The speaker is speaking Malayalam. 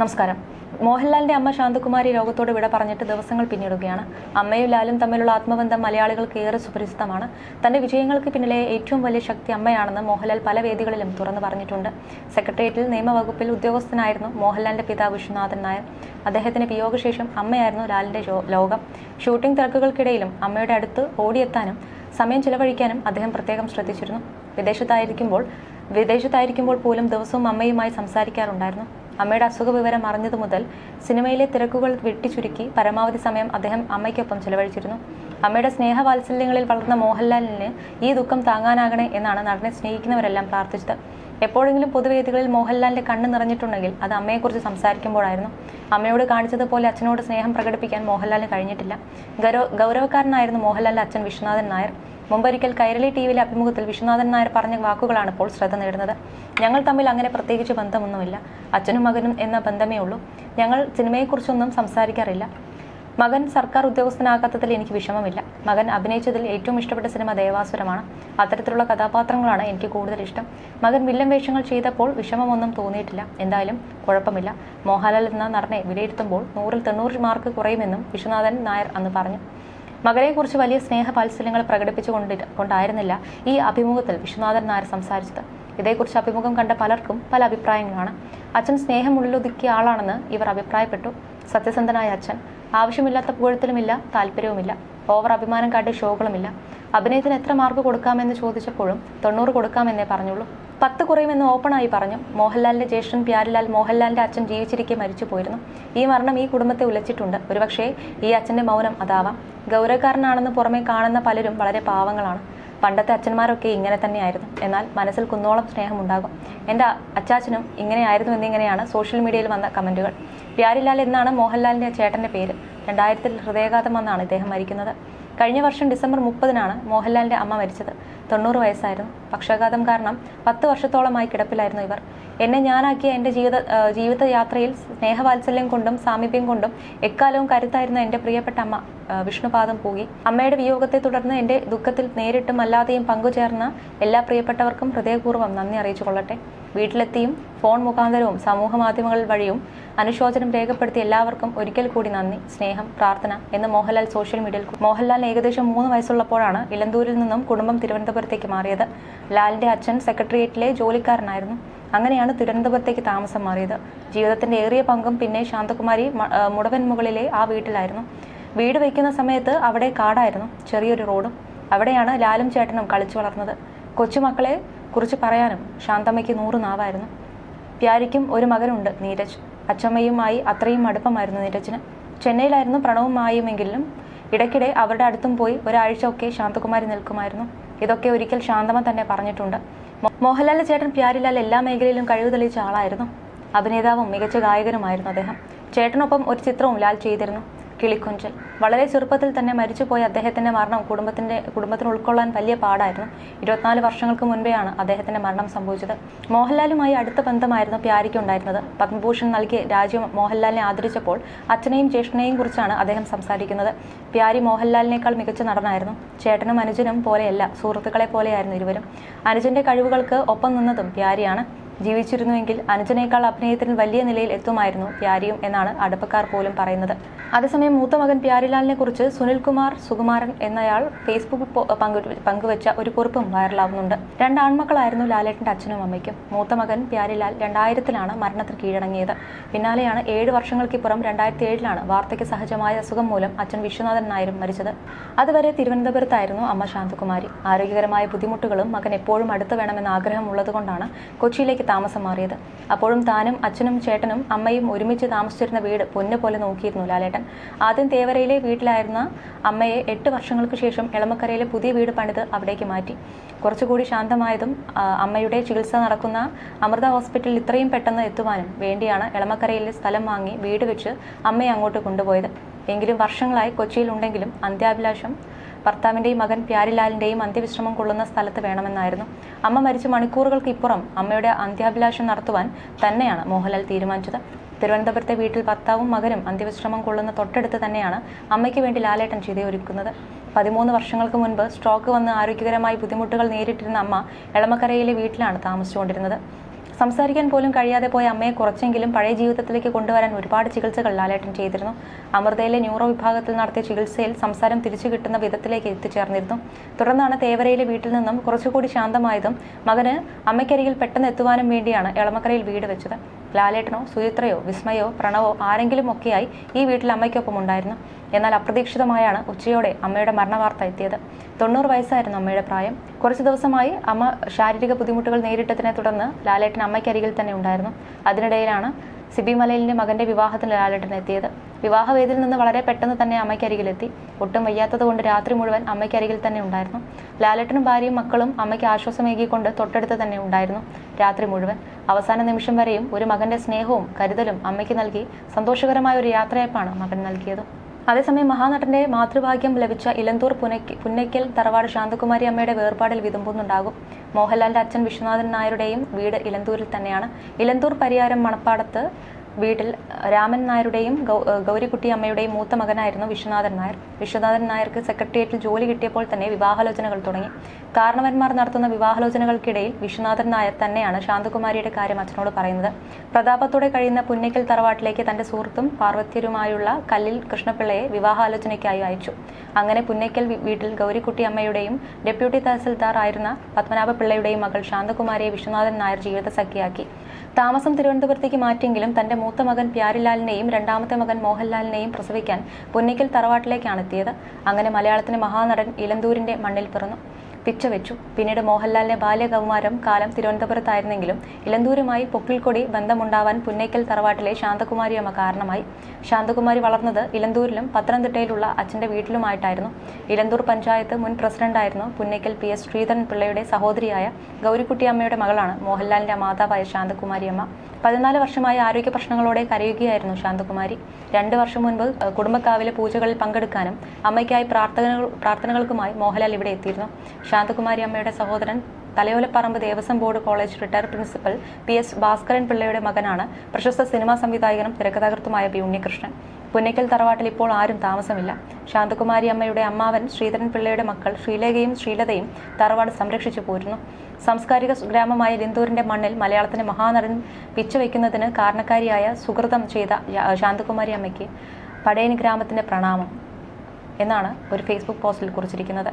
നമസ്കാരം. മോഹൻലാലിന്റെ അമ്മ ശാന്തകുമാരി രോഗത്തോട് വിട പറഞ്ഞിട്ട് ദിവസങ്ങൾ പിന്നിടുകയാണ്. അമ്മയും ലാലും തമ്മിലുള്ള ആത്മബന്ധം മലയാളികൾക്ക് ഏറെ സുപരിചിതമാണ്. തന്റെ വിജയങ്ങൾക്ക് പിന്നിലെ ഏറ്റവും വലിയ ശക്തി അമ്മയാണെന്ന് മോഹൻലാൽ പല വേദികളിലും തുറന്നു പറഞ്ഞിട്ടുണ്ട്. സെക്രട്ടേറിയറ്റിൽ നിയമവകുപ്പിൽ ഉദ്യോഗസ്ഥനായിരുന്നു മോഹൻലാലിന്റെ പിതാവ് വിശ്വനാഥൻ നായർ. അദ്ദേഹത്തിന് വിയോഗശേഷം അമ്മയായിരുന്നു ലാലിന്റെ ലോകം. ഷൂട്ടിംഗ് തിരക്കുകൾക്കിടയിലും അമ്മയുടെ അടുത്ത് ഓടിയെത്താനും സമയം ചിലവഴിക്കാനും അദ്ദേഹം പ്രത്യേകം ശ്രദ്ധിച്ചിരുന്നു. വിദേശത്തായിരിക്കുമ്പോൾ വിദേശത്തായിരിക്കുമ്പോൾ പോലും ദിവസവും അമ്മയുമായി സംസാരിക്കാറുണ്ടായിരുന്നു. അമ്മയുടെ അസുഖ വിവരം അറിഞ്ഞതു മുതൽ സിനിമയിലെ തിരക്കുകൾ വെട്ടിച്ചുരുക്കി പരമാവധി സമയം അദ്ദേഹം അമ്മയ്ക്കൊപ്പം ചെലവഴിച്ചിരുന്നു. അമ്മയുടെ സ്നേഹവാത്സല്യങ്ങളിൽ വളർന്ന മോഹൻലാലിന് ഈ ദുഃഖം താങ്ങാനാകണേ എന്നാണ് നടനെ സ്നേഹിക്കുന്നവരെല്ലാം പ്രാർത്ഥിച്ചത്. എപ്പോഴെങ്കിലും പൊതുവേദികളിൽ മോഹൻലാലിന്റെ കണ്ണ് നിറഞ്ഞിട്ടുണ്ടെങ്കിൽ അത് അമ്മയെക്കുറിച്ച് സംസാരിക്കുമ്പോഴായിരുന്നു. അമ്മയോട് കാണിച്ചതുപോലെ അച്ഛനോട് സ്നേഹം പ്രകടിപ്പിക്കാൻ മോഹൻലാലിന് കഴിഞ്ഞിട്ടില്ല. ഗൗരവ ഗൗരവക്കാരനായിരുന്നു മോഹൻലാലിന്റെ അച്ഛൻ വിശ്വനാഥൻ നായർ. മുമ്പൊരിക്കൽ കൈരളി ടി വിയിലെ അഭിമുഖത്തിൽ വിശ്വനാഥൻ നായർ പറഞ്ഞ വാക്കുകളാണ് ഇപ്പോൾ ശ്രദ്ധ നേടുന്നത്. ഞങ്ങൾ തമ്മിൽ അങ്ങനെ പ്രത്യേകിച്ച് ബന്ധമൊന്നുമില്ല. അച്ഛനും മകനും എന്ന ബന്ധമേ ഉള്ളൂ. ഞങ്ങൾ സിനിമയെക്കുറിച്ചൊന്നും സംസാരിക്കാറില്ല. മകൻ സർക്കാർ ഉദ്യോഗസ്ഥനാകാത്തതിൽ എനിക്ക് വിഷമമില്ല. മകൻ അഭിനയിച്ചതിൽ ഏറ്റവും ഇഷ്ടപ്പെട്ട സിനിമ ദേവാസുരമാണ്. അത്തരത്തിലുള്ള കഥാപാത്രങ്ങളാണ് എനിക്ക് കൂടുതൽ ഇഷ്ടം. മകൻ വില്ലൻ വേഷങ്ങൾ ചെയ്തപ്പോൾ വിഷമമൊന്നും തോന്നിയിട്ടില്ല. എന്തായാലും കുഴപ്പമില്ല. മോഹൻലാൽ എന്ന നടനെ വിലയിരുത്തുമ്പോൾ നൂറിൽ തൊണ്ണൂറ് മാർക്ക് കുറയുമെന്നും വിശ്വനാഥൻ നായർ അന്ന് പറഞ്ഞു. മകനെക്കുറിച്ച് വലിയ സ്നേഹവാത്സല്യങ്ങൾ പ്രകടിപ്പിച്ചുകൊണ്ട് കൊണ്ടായിരുന്നില്ല ഈ അഭിമുഖത്തിൽ വിശ്വനാഥൻ നായർ സംസാരിച്ചത്. ഇതേക്കുറിച്ച് അഭിമുഖം കണ്ട പലർക്കും പല അഭിപ്രായങ്ങളാണ്. അച്ഛൻ സ്നേഹം ഉള്ളിലൊതുക്കിയ ആളാണെന്ന് ഇവർ അഭിപ്രായപ്പെട്ടു. സത്യസന്ധനായ അച്ഛൻ ആവശ്യമില്ലാത്ത പുകഴ്ത്തലുമില്ല താല്പര്യവുമില്ല ഓവർ അഭിമാനം കാട്ടിയ ഷോകളുമില്ല. അഭിനയത്തിന് എത്ര മാർക്ക് കൊടുക്കാമെന്ന് ചോദിച്ചപ്പോഴും തൊണ്ണൂറ് കൊടുക്കാമെന്നേ പറഞ്ഞുള്ളൂ. പത്ത് കുറയുമെന്ന് ഓപ്പണായി പറഞ്ഞു. മോഹൻലാലിന്റെ ജ്യേഷ്ഠൻ പ്യാരിലാൽ മോഹൻലാലിന്റെ അച്ഛൻ ജീവിച്ചിരിക്കെ മരിച്ചു പോയിരുന്നു. ഈ മരണം ഈ കുടുംബത്തെ ഉലച്ചിട്ടുണ്ട്. ഒരുപക്ഷേ ഈ അച്ഛന്റെ മൗനം അതാവാം. ഗൗരവക്കാരനാണെന്ന് പുറമെ കാണുന്ന പലരും വളരെ പാവങ്ങളാണ്. പണ്ടത്തെ അച്ഛന്മാരൊക്കെ ഇങ്ങനെ തന്നെയായിരുന്നു. എന്നാൽ മനസ്സിൽ കുന്നോളം സ്നേഹമുണ്ടാകും എന്റെ അച്ചാച്ചനും ഇങ്ങനെയായിരുന്നു എന്നിങ്ങനെയാണ് സോഷ്യൽ മീഡിയയിൽ വന്ന കമന്റുകൾ പ്യാരിലാൽ എന്നാണ് മോഹൻലാലിന്റെ ചേട്ടന്റെ പേര്. രണ്ടായിരത്തിൽ ഹൃദയാഘാതം വന്നാണ് ഇദ്ദേഹം മരിക്കുന്നത്. കഴിഞ്ഞ വർഷം ഡിസംബർ മുപ്പതിനാണ് മോഹൻലാലിന്റെ അമ്മ മരിച്ചത്. തൊണ്ണൂറ് വയസ്സായിരുന്നു. പക്ഷാഘാതം കാരണം പത്ത് വർഷത്തോളമായി കിടപ്പിലായിരുന്നു ഇവർ. എന്നെ ഞാനാക്കിയ എന്റെ ജീവിത ജീവിതയാത്രയിൽ സ്നേഹവാത്സല്യം കൊണ്ടും സാമീപ്യം കൊണ്ടും എക്കാലവും കരുത്തായിരുന്ന എന്റെ പ്രിയപ്പെട്ട അമ്മ വിഷ്ണുപാദം പോയി അമ്മയുടെ വിയോഗത്തെ തുടർന്ന് എന്റെ ദുഃഖത്തിൽ നേരിട്ടും അല്ലാതെയും പങ്കുചേർന്ന എല്ലാ പ്രിയപ്പെട്ടവർക്കും ഹൃദയപൂർവം നന്ദി അറിയിച്ചു കൊള്ളട്ടെ വീട്ടിലെത്തിയും ഫോൺ മുഖാന്തരവും സമൂഹ മാധ്യമങ്ങൾ വഴിയും അനുശോചനം രേഖപ്പെടുത്തി എല്ലാവർക്കും ഒരിക്കൽ കൂടി നന്ദി സ്നേഹം പ്രാർത്ഥന എന്ന് മോഹൻലാൽ സോഷ്യൽ മീഡിയയിൽ മോഹൻലാലിന് ഏകദേശം മൂന്ന് വയസ്സുള്ളപ്പോഴാണ് ഇലന്തൂരിൽ നിന്നും കുടുംബം തിരുവനന്തപുരത്തേക്ക് മാറിയത്. ലാലിന്റെ അച്ഛൻ സെക്രട്ടേറിയറ്റിലെ ജോലിക്കാരനായിരുന്നു. അങ്ങനെയാണ് തിരുവനന്തപുരത്തേക്ക് താമസം മാറിയത്. ജീവിതത്തിന്റെ ഏറിയ പങ്കും പിന്നെ ശാന്തകുമാരി മുടവൻമുകളിലെ ആ, മുടവൻ മുകളിലെ ആ വീട്ടിലായിരുന്നു. വീട് വയ്ക്കുന്ന സമയത്ത് അവിടെ കാടായിരുന്നു ചെറിയൊരു റോഡും. അവിടെയാണ് ലാലും ചേട്ടനും കളിച്ചു വളർന്നത്. കൊച്ചുമക്കളെ കുറിച്ച് പറയാനും ശാന്തമ്മയ്ക്ക് നൂറ് നാവായിരുന്നു. പ്യാരിക്കും ഒരു മകനുണ്ട് നീരജ്. അച്ചമ്മയുമായി അത്രയും അടുപ്പമായിരുന്നു നീരജിന്. ചെന്നൈയിലായിരുന്നു പ്രണവുമായുമെങ്കിലും ഇടയ്ക്കിടെ അവരുടെ അടുത്തും പോയി ഒരാഴ്ച ഒക്കെ ശാന്തകുമാരി നിൽക്കുമായിരുന്നു. ഇതൊക്കെ ഒരിക്കൽ ശാന്തമ്മ തന്നെ പറഞ്ഞിട്ടുണ്ട്. മോഹൻലാൽ ചേട്ടൻ പ്യാരിലാൽ എല്ലാ മേഖലയിലും കഴിവ് തെളിയിച്ച ആളായിരുന്നു. അഭിനേതാവും മികച്ച ഗായകനുമായിരുന്നു അദ്ദേഹം. ചേട്ടനൊപ്പം ഒരു ചിത്രവും ലാൽ ചെയ്തിരുന്നു. കിളിക്കൊഞ്ചൽ വളരെ ചെറുപ്പത്തിൽ തന്നെ മരിച്ചുപോയ അദ്ദേഹത്തിന്റെ മരണം കുടുംബത്തിന്റെ കുടുംബത്തിന് ഉൾക്കൊള്ളാൻ വലിയ പാടായിരുന്നു. ഇരുപത്തിനാല് വർഷങ്ങൾക്ക് മുൻപെയാണ് അദ്ദേഹത്തിന്റെ മരണം സംഭവിച്ചത്. മോഹൻലാലുമായി അടുത്ത ബന്ധമായിരുന്നു പ്യാരിക്ക് ഉണ്ടായിരുന്നത്. പത്മഭൂഷൺ നൽകി രാജ്യം മോഹൻലാലിനെ ആദരിച്ചപ്പോൾ അച്ഛനെയും ജ്യേഷ്ഠനെയും കുറിച്ചാണ് അദ്ദേഹം സംസാരിക്കുന്നത്. പ്യാരി മോഹൻലാലിനേക്കാൾ മികച്ച നടനായിരുന്നു. ചേട്ടനും അനുജനും പോലെയല്ല സുഹൃത്തുക്കളെ പോലെയായിരുന്നു ഇരുവരും. അനുജന്റെ കഴിവുകൾക്ക് ഒപ്പം നിന്നതും പ്യാരിയാണ്. ജീവിച്ചിരുന്നുവെങ്കിൽ അനുജനേക്കാൾ അഭിനയത്തിന് വലിയ നിലയിൽ എത്തുമായിരുന്നു പ്യാരിയും എന്നാണ് അടുപ്പക്കാർ പോലും പറയുന്നത്. അതേസമയം മൂത്ത മകൻ പ്യാരിലാലിനെ കുറിച്ച് സുനിൽകുമാർ സുകുമാരൻ എന്നയാൾ ഫേസ്ബുക്കിൽ പങ്കുവെച്ച ഒരു കുറിപ്പും വൈറലാവുന്നുണ്ട്. രണ്ട് ആൺമക്കളായിരുന്നു ലാലേട്ടന്റെ അച്ഛനും അമ്മയ്ക്കും. മൂത്ത മകൻ പ്യാരിലാൽ രണ്ടായിരത്തിലാണ് മരണത്തിൽ കീഴടങ്ങിയത്. പിന്നാലെയാണ് ഏഴ് വർഷങ്ങൾക്കിപ്പുറം രണ്ടായിരത്തി ഏഴിലാണ് വാർദ്ധക്യ സഹജമായ അസുഖം മൂലം അച്ഛൻ വിശ്വനാഥൻ നായരും മരിച്ചത്. അതുവരെ തിരുവനന്തപുരത്തായിരുന്നു അമ്മ ശാന്തകുമാരി. ആരോഗ്യകരമായ ബുദ്ധിമുട്ടുകളും മകൻ എപ്പോഴും അടുത്ത് വേണമെന്ന ആഗ്രഹം ഉള്ളതുകൊണ്ടാണ് കൊച്ചിയിലേക്ക് താമസം മാറിയത്. അപ്പോഴും താനും അച്ഛനും ചേട്ടനും അമ്മയും ഒരുമിച്ച് താമസിച്ചിരുന്ന വീട് പൊന്നു പോലെ നോക്കിയിരുന്നു ലാലേട്ടൻ. ആദ്യം തേവരയിലെ വീട്ടിലായിരുന്ന അമ്മയെ എട്ട് വർഷങ്ങൾക്ക് ശേഷം എളമക്കരയിലെ പുതിയ വീട് പണിത് അവിടേക്ക് മാറ്റി. കുറച്ചുകൂടി ശാന്തമായതും അമ്മയുടെ ചികിത്സ നടക്കുന്ന അമൃത ഹോസ്പിറ്റലിൽ ഇത്രയും പെട്ടെന്ന് എത്തുവാനും വേണ്ടിയാണ് എളമക്കരയിലെ സ്ഥലം വാങ്ങി വീട് വെച്ച് അമ്മയെ അങ്ങോട്ട് കൊണ്ടുപോയത്. എങ്കിലും വർഷങ്ങളായി കൊച്ചിയിലുണ്ടെങ്കിലും അന്ത്യാഭിലാഷം ഭർത്താവിന്റെയും മകൻ പ്യാരിലാലിന്റെയും അന്ത്യവിശ്രമം കൊള്ളുന്ന സ്ഥലത്ത് വേണമെന്നായിരുന്നു. അമ്മ മരിച്ച മണിക്കൂറുകൾക്ക് ഇപ്പുറം അമ്മയുടെ അന്ത്യാഭിലാഷം നടത്തുവാൻ തന്നെയാണ് മോഹൻലാൽ തീരുമാനിച്ചത്. തിരുവനന്തപുരത്തെ വീട്ടിൽ ഭർത്താവും മകനും അന്ത്യവിശ്രമം കൊള്ളുന്ന തൊട്ടടുത്ത് തന്നെയാണ് അമ്മയ്ക്ക് വേണ്ടി ലാലേട്ടൻ ചിതയൊരുക്കുന്നത് പതിമൂന്ന് വർഷങ്ങൾക്ക് മുൻപ് സ്ട്രോക്ക് വന്ന് ആരോഗ്യകരമായി ബുദ്ധിമുട്ടുകൾ നേരിട്ടിരുന്ന അമ്മ എളമക്കരയിലെ വീട്ടിലാണ് താമസിച്ചുകൊണ്ടിരുന്നത്. സംസാരിക്കാൻ പോലും കഴിയാതെ പോയ അമ്മയെ കുറച്ചെങ്കിലും പഴയ ജീവിതത്തിലേക്ക് കൊണ്ടുവരാൻ ഒരുപാട് ചികിത്സകൾ ലാലേട്ടൻ ചെയ്തിരുന്നു. അമൃതയിലെ ന്യൂറോ വിഭാഗത്തിൽ നടത്തിയ ചികിത്സയിൽ സംസാരം തിരിച്ചു കിട്ടുന്ന വിധത്തിലേക്ക് എത്തിച്ചേർന്നിരുന്നു. തുടർന്നാണ് തേവരയിലെ വീട്ടിൽ നിന്നും കുറച്ചുകൂടി ശാന്തമായതും മകന് അമ്മയ്ക്കരികിൽ പെട്ടെന്ന് എത്തുവാനും വേണ്ടിയാണ് എളമക്കരയിൽ വീട് വെച്ചത്. ലാലേട്ടനോ സുചിത്രയോ വിസ്മയോ പ്രണവോ ആരെങ്കിലും ഒക്കെയായി ഈ വീട്ടിൽ അമ്മയ്ക്കൊപ്പം ഉണ്ടായിരുന്നു. എന്നാൽ അപ്രതീക്ഷിതമായാണ് ഉച്ചയോടെ അമ്മയുടെ മരണവാർത്ത എത്തിയത്. തൊണ്ണൂറ് വയസ്സായിരുന്നു അമ്മയുടെ പ്രായം. കുറച്ചു ദിവസമായി അമ്മ ശാരീരിക ബുദ്ധിമുട്ടുകൾ നേരിട്ടതിനെ തുടർന്ന് ലാലേട്ടൻ അമ്മയ്ക്കരികിൽ തന്നെ ഉണ്ടായിരുന്നു. അതിനിടയിലാണ് സിബി മലയിലിന്റെ മകന്റെ വിവാഹത്തിന് ലാലേട്ടൻ എത്തിയത്. വിവാഹവേദിയിൽ നിന്ന് വളരെ പെട്ടെന്ന് തന്നെ അമ്മയ്ക്കരികിലെത്തി. ഒട്ടും വയ്യാത്തത് കൊണ്ട് രാത്രി മുഴുവൻ അമ്മയ്ക്കരികിൽ തന്നെ ഉണ്ടായിരുന്നു. ലാലേട്ടനും ഭാര്യയും മക്കളും അമ്മയ്ക്ക് ആശ്വാസമേകിക്കൊണ്ട് തൊട്ടടുത്ത് തന്നെ ഉണ്ടായിരുന്നു രാത്രി മുഴുവൻ. അവസാന നിമിഷം വരെയും ഒരു മകന്റെ സ്നേഹവും കരുതലും അമ്മയ്ക്ക് നൽകി സന്തോഷകരമായ ഒരു യാത്രയപ്പാണ് മകൻ നൽകിയത്. അതേസമയം മഹാനടന്റെ മാതൃഭാഗ്യം ലഭിച്ച ഇലന്തൂർ പുനയ്ക്ക് പുന്നയ്ക്കൽ തറവാട് ശാന്തകുമാരി അമ്മയുടെ വേർപാടിൽ വിതുമ്പുന്നുണ്ടാകും. മോഹൻലാലിന്റെ അച്ഛൻ വിശ്വനാഥൻ നായരുടെയും വീട് ഇലന്തൂരിൽ തന്നെയാണ്. ഇലന്തൂർ പരിയാരം മണപ്പാടത്ത് വീട്ടിൽ രാമൻ നായരുടെയും ഗൗരിക്കുട്ടി അമ്മയുടെയും മൂത്ത മകനായിരുന്നു വിശ്വനാഥൻ നായർ. വിശ്വനാഥൻ നായർക്ക് സെക്രട്ടേറിയറ്റിൽ ജോലി കിട്ടിയപ്പോൾ തന്നെ വിവാഹാലോചനകൾ തുടങ്ങി. കാരണവന്മാർ നടത്തുന്ന വിവാഹാലോചനകൾക്കിടയിൽ വിശ്വനാഥൻ നായർ തന്നെയാണ് ശാന്തകുമാരിയുടെ കാര്യം അച്ഛനോട് പറയുന്നത്. പ്രതാപത്തോടെ കഴിയുന്ന പുന്നയ്ക്കൽ തറവാട്ടിലേക്ക് തന്റെ സുഹൃത്തും പാർവത്യരുമായുള്ള കല്ലിൽ കൃഷ്ണപിള്ളയെ വിവാഹാലോചനയ്ക്കായി അയച്ചു. അങ്ങനെ പുന്നയ്ക്കൽ വീട്ടിൽ ഗൗരിക്കുട്ടി അമ്മയുടെയും ഡെപ്യൂട്ടി തഹസിൽദാർ ആയിരുന്ന പത്മനാഭ പിള്ളയുടെയും മകൾ ശാന്തകുമാരിയെ വിശ്വനാഥൻ നായർ ജീവിത സഖിയാക്കി താമസം തിരുവനന്തപുരത്തേക്ക് മാറ്റിയെങ്കിലും തന്റെ മൂത്ത മകൻ പ്യാരിലാലിനെയും രണ്ടാമത്തെ മകൻ മോഹൻലാലിനെയും പ്രസവിക്കാൻ പൊന്നിക്കൽ തറവാട്ടിലേക്കാണ് എത്തിയത്. അങ്ങനെ മലയാളത്തിന് മഹാനടൻ ഇലന്തൂരിന്റെ മണ്ണിൽ പിറന്നു. പിച്ച വെച്ചു. പിന്നീട് മോഹൻലാലിന്റെ ബാല്യകൗമാരം കാലം തിരുവനന്തപുരത്തായിരുന്നെങ്കിലും ഇലന്തൂരുമായി പൊക്കിൾക്കൊടി ബന്ധമുണ്ടാവാൻ പുന്നയ്ക്കൽ തറവാട്ടിലെ ശാന്തകുമാരി അമ്മ കാരണമായി. ശാന്തകുമാരി വളർന്നത് ഇലന്തൂരിലും പത്തനംതിട്ടയിലുള്ള അച്ഛന്റെ വീട്ടിലുമായിട്ടായിരുന്നു. ഇലന്തൂർ പഞ്ചായത്ത് മുൻ പ്രസിഡന്റായിരുന്നു പുന്നയ്ക്കൽ പി എസ് ശ്രീധരൻ പിള്ളയുടെ സഹോദരിയായ ഗൗരിക്കുട്ടിയമ്മയുടെ മകളാണ് മോഹൻലാലിന്റെ മാതാവായ ശാന്തകുമാരി അമ്മ. പതിനാല് വർഷമായി ആരോഗ്യ പ്രശ്നങ്ങളോടെ കരയുകയായിരുന്നു ശാന്തകുമാരി. രണ്ട് വർഷം മുൻപ് കുടുംബക്കാവിലെ പൂജകളിൽ പങ്കെടുക്കാനും അമ്മയ്ക്കായി പ്രാർത്ഥനകൾ പ്രാർത്ഥനകൾക്കുമായി മോഹൻലാൽ ഇവിടെ എത്തിയിരുന്നു. ശാന്തകുമാരി അമ്മയുടെ സഹോദരൻ Thalayolaparambu Devaswom board college retired principal P. S. Bhaskaran പിള്ളയുടെ മകനാണ് പ്രശസ്ത സിനിമാ സംവിധായകനും തിരക്കഥാകൃത്തുമായ പി. ഉണ്ണികൃഷ്ണൻ. പുന്നയ്ക്കൽ തറവാട്ടിൽ ഇപ്പോൾ ആരും താമസമില്ല. ശാന്തകുമാരി അമ്മയുടെ അമ്മാവൻ ശ്രീധരൻ പിള്ളയുടെ മക്കൾ ശ്രീലേഖയും ശ്രീലതയും തറവാട് സംരക്ഷിച്ചു പോരുന്നു. സാംസ്കാരിക ഗ്രാമമായ ലിന്തൂരിന്റെ മണ്ണിൽ മലയാളത്തിന്റെ മഹാനടൻ പിച്ചുവെക്കുന്നതിന് കാരണക്കാരിയായ സുഹൃതം ചെയ്ത ശാന്തകുമാരി അമ്മയ്ക്ക് പടയനി ഗ്രാമത്തിന്റെ പ്രണാമം എന്നാണ് ഒരു ഫേസ്ബുക്ക് പോസ്റ്റിൽ കുറിച്ചിരിക്കുന്നത്.